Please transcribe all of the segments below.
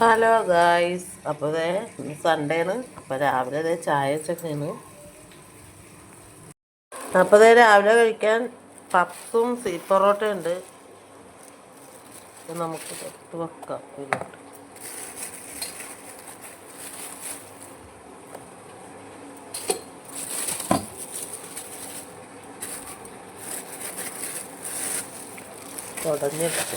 Hello guys. അപ്പോൾ ഇന്ന് Sunday ആണ്. അപ്പോൾ രാവിലെ ദേ ചായ വെച്ചൊക്കെയാണ് അപ്പോൾ ദേ രാവിലെ കഴിക്കാൻ പപ്സും സീ പൊറോട്ട ഉണ്ട്. നമുക്ക് വെക്കാം. ഇതിലോട്ട് ഉടഞ്ഞെടുത്ത്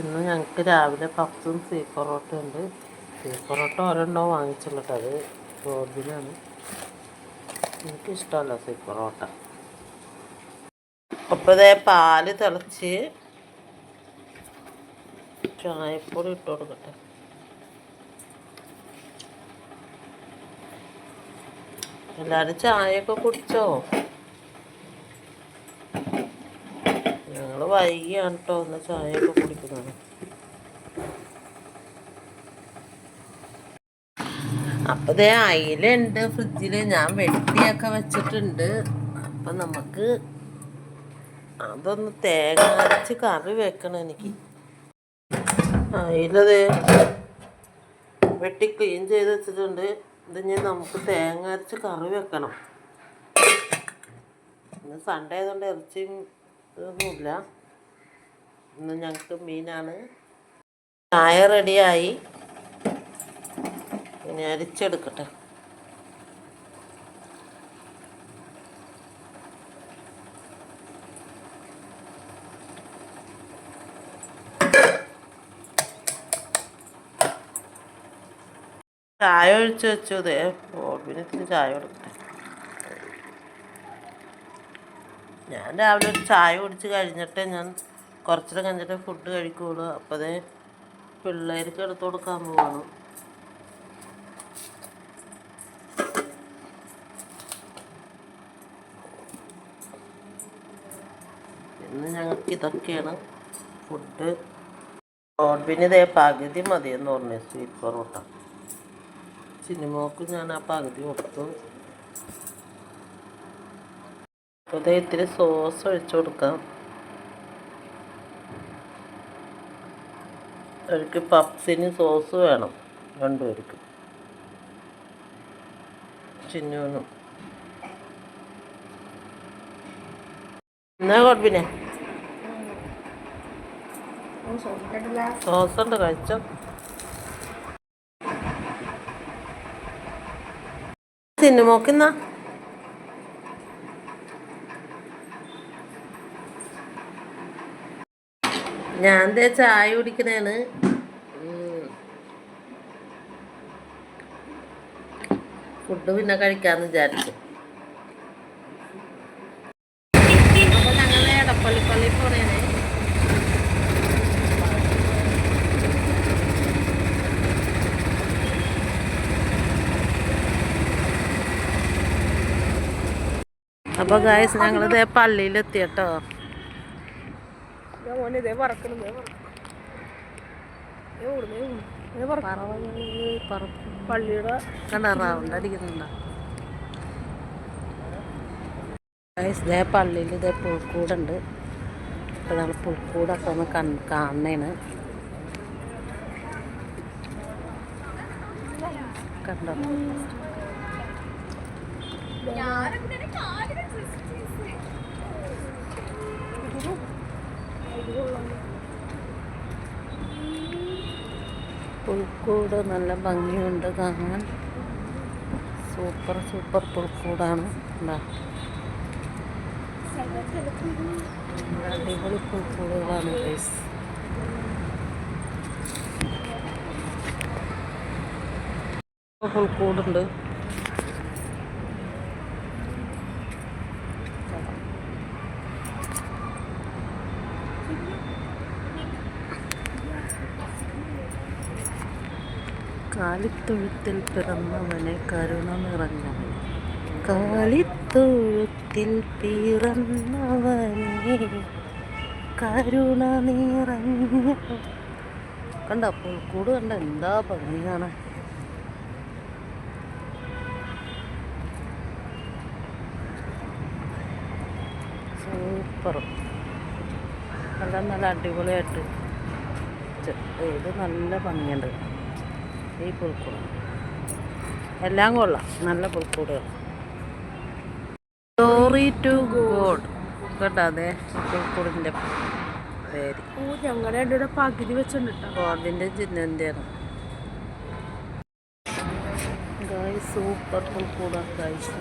ഇന്ന് ഞങ്ങൾക്ക് രാവിലെ പപ്സും സീ പൊറോട്ട ഉണ്ട്. സീ പൊറോട്ട ഒരെണ്ണോ വാങ്ങിച്ചുള്ളത്. അത് ഗോർബിനാണ് എനിക്കിഷ്ടമല്ല സീ പൊറോട്ട. അപ്പോൾ ഇതേ പാൽ തിളച്ച് ചായപ്പൊടി ഇട്ട് കൊടുക്കട്ടെ. എല്ലാവരും ചായയൊക്കെ കുടിച്ചോ ഞങ്ങൾ വൈകിയാണ് കേട്ടോ ഒന്ന് ചായയൊക്കെ കുടിക്കുന്നത്. അപ്പോൾ ദേ അയിലുണ്ട് ഫ്രിഡ്ജിൽ ഞാൻ വെട്ടിയൊക്കെ വെച്ചിട്ടുണ്ട്. അപ്പം നമുക്ക് അതൊന്ന് തേങ്ങ അരച്ച് കറി വെക്കണം എനിക്ക്. അയിലത് വെട്ടി ക്ലീൻ ചെയ്ത് വെച്ചിട്ടുണ്ട്. ഇത് ഞാൻ നമുക്ക് തേങ്ങ അരച്ച് കറി വെക്കണം. ഇന്ന് സൺഡേ ആയതുകൊണ്ട് ഇറച്ചിയും ഇതൊന്നുമില്ല. ഇന്ന് ഞങ്ങൾക്ക് മീനാണ്. ചായ റെഡിയായി. ഇനി അരിച്ചെടുക്കട്ടെ. ചായ ഒഴിച്ച് വെച്ചു. ഇതേ ഇത്തിരി ചായ കൊടുക്കട്ടെ. ഞാൻ രാവിലെ ഒരു ചായ കുടിച്ച് കഴിഞ്ഞിട്ട് ഞാൻ കുറച്ചിട്ട് കഴിഞ്ഞിട്ട് ഫുഡ് കഴിക്കുള്ളൂ. അപ്പോൾ അതേ പിള്ളേർക്ക് എടുത്തു കൊടുക്കാൻ പോവാണ്. ഇന്ന് ഞങ്ങൾക്ക് ഇതൊക്കെയാണ് ഫുഡ് പിന്നെ ഇതേ പകുതി മതിയെന്ന് പറഞ്ഞു സ്വീറ്റ് പൊറോട്ട. സിനിമക്ക് ഞാൻ ആ പകുതി കൊടുത്തു. അപ്പോൾ ഇത്തിരി സോസ് ഒഴിച്ചു കൊടുക്കാം. അവർക്ക് പപ്സിന് സോസ് വേണം രണ്ടുപേർക്ക്. ചിന്നൂനും എന്നാ കുഴപ്പിനെ സോസ് ഉണ്ട് കഴിച്ചോ സിനിമക്കെന്നാ ഞാൻ ദേ ചായ കുടിക്കണേണ്. ഫുഡ് പിന്നെ കഴിക്കാന്ന് വിചാരിച്ചു. അപ്പൊ ഞങ്ങൾ എടപ്പള്ളിപ്പള്ളി പോണേനെ ഗായ്സ് ഞങ്ങളിതേ പള്ളിയിലെത്തി കേട്ടോ മോനെ ഇതേ പറക്കണം ഇതേ പറക്കണം. പള്ളിയുടെ അടിക്കുന്നുണ്ടോ? പള്ളിയിൽ ഇതേ പുൽക്കൂടുണ്ട്. അപ്പോൾ ഞങ്ങൾ പുൽക്കൂടൊക്കെ ഒന്ന് കൺ കാണണേണ്. കണ്ടോ? പുൽക്കൂട് നല്ല ഭംഗിയുണ്ട് കാണാൻ. സൂപ്പർ സൂപ്പർ പുൽക്കൂടാണ്. അടിപൊളി പുൽക്കൂടുകളാണ് ഗൈസ് പുൽക്കൂടുണ്ട്. കാലിത്തൊഴുത്തിൽ പിറന്നവനെ കരുണ നിറഞ്ഞവൻ. കാലിത്തൊഴുത്തിൽ പിറന്നവനെ കരുണ നിറഞ്ഞ കണ്ട പുൽക്കൂട് കണ്ട എന്താ ഭംഗിയാണ്. സൂപ്പർ. നല്ല നല്ല അടിപൊളിയായിട്ട്. ഇത് നല്ല ഭംഗിയുണ്ട്. ഈ പുൽക്കൂട്. എല്ലാം കൊള്ളാം. നല്ല പുൽക്കൂടുകൾ സ്റ്റോറി ടു ഗോഡ് കേട്ടോ അതെ പുൽക്കൂടിന്റെ പേര്. ഞങ്ങളുടെ പകുതി വെച്ചിട്ടുണ്ട് ഗോഡിന്റെ ചിഹ്നന്റെയാണ് സൂപ്പർ പുൽക്കൂടാണ് ഗായ്സ്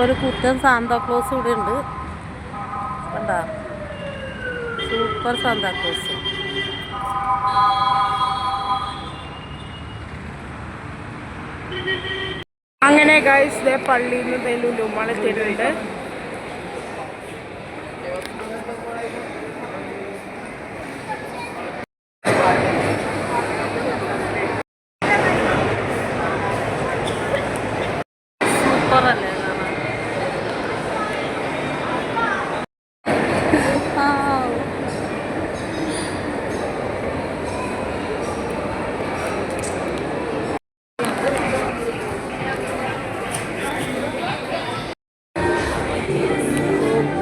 അപ്പോൾ ഒരു കുത്തൻ സാന്താക്ലോസ് ഇവിടെ ഉണ്ട് കണ്ടാ സൂപ്പർ സാന്താക്ലോസ് അങ്ങനെ ഗൈസ് ദേ പള്ളിയിൽ നിന്ന് ലുലുമാളെത്തിയിട്ടുണ്ട് സൂപ്പർ അല്ലേ കാണാൻ ആവ്.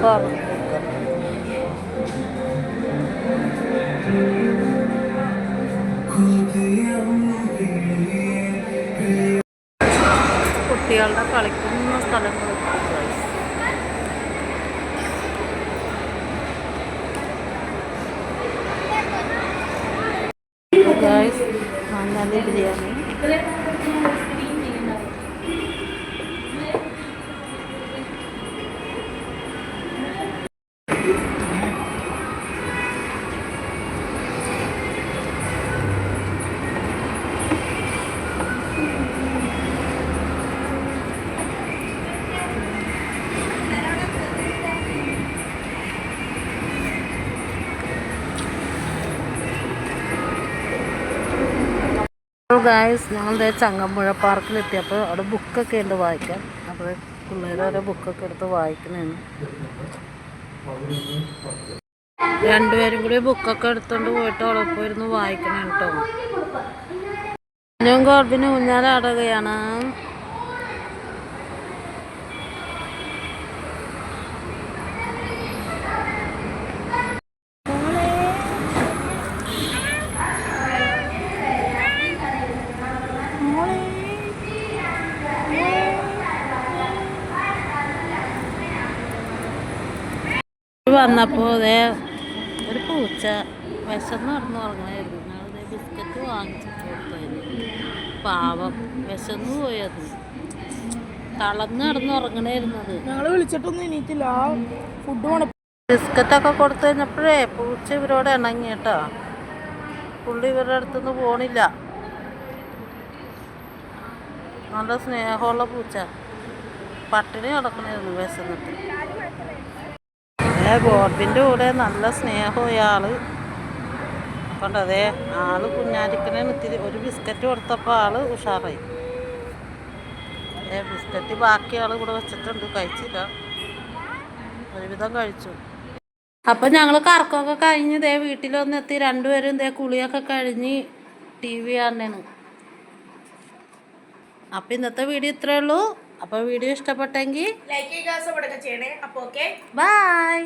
സൂപ്പർ കുട്ടികളുടെ കളിക്കുന്ന സ്ഥലങ്ങൾ ഗായ്സ് മങ്ങാലി ബിരിയാണി ഗായ്സ് ഞങ്ങൾ ചങ്ങമ്പുഴ പാർക്കിലെത്തിയപ്പോൾ അവിടെ ബുക്കൊക്കെ ഉണ്ട് വായിക്കാൻ. അപ്പോൾ പിള്ളേർ ഓരോ ബുക്കൊക്കെ എടുത്ത് വായിക്കണേന്ന് രണ്ടുപേരും കൂടി ബുക്കൊക്കെ എടുത്തുകൊണ്ട് പോയിട്ട് അവിടെ പോയിരുന്നു വായിക്കണേ കേട്ടോ ഞാൻ ഗോൾബിന് ഊഞ്ഞാലാടുകയാണ്. വന്നപ്പോൾ അതേ ഒരു പൂച്ച വിശന്ന് നടന്ന് ഉറങ്ങായിരുന്നു ഞങ്ങളത് ബിസ്ക്കറ്റ് വാങ്ങിച്ചു കൊടുത്തായിരുന്നു. പാവം വിശന്ന് പോയത് തളർന്ന് നടന്ന് ഉറങ്ങണമായിരുന്നത് ഞങ്ങൾ വിളിച്ചിട്ടൊന്നും ആ ഫുഡ് ബിസ്ക്കറ്റ് ബിസ്ക്കറ്റൊക്കെ കൊടുത്തു കഴിഞ്ഞപ്പോഴേ പൂച്ച ഇവരോട് ഇണങ്ങി കേട്ടോ. പുള്ളി ഇവരുടെ അടുത്തുനിന്ന് പോണില്ല. നല്ല സ്നേഹമുള്ള പൂച്ച. പട്ടിണി കിടക്കണായിരുന്നു വിശന്നിട്ട്. ഏ ബോർഡിന്റെ കൂടെ നല്ല സ്നേഹം ഇയാൾ കണ്ടതേ ആൾ കുഞ്ഞാലിക്കനെ ഇത്തിരി ഒരു ബിസ്ക്കറ്റ് കൊടുത്തപ്പോൾ ആൾ ഉഷാറായി. ബിസ്ക്കറ്റ് ബാക്കി ആൾ ഇവിടെ വെച്ചിട്ടുണ്ട് കഴിച്ചില്ല. ഒരുവിധം കഴിച്ചു. അപ്പം ഞങ്ങൾ കറക്കമൊക്കെ കഴിഞ്ഞ് ദേ വീട്ടിൽ വന്നെത്തി രണ്ടുപേരും ദേ കുളിയൊക്കെ കഴിഞ്ഞ് ടി വി കാണാണ് അപ്പം ഇന്നത്തെ വീഡിയോ ഇത്രയേ ഉള്ളൂ. അപ്പോൾ വീഡിയോ ഇഷ്ടപ്പെട്ടെങ്കിൽ ലൈക്ക് ചെയ്യുക സപ്പോർട്ടൊക്കെ ചെയ്യണേ. അപ്പോൾ ഓക്കെ ബായ്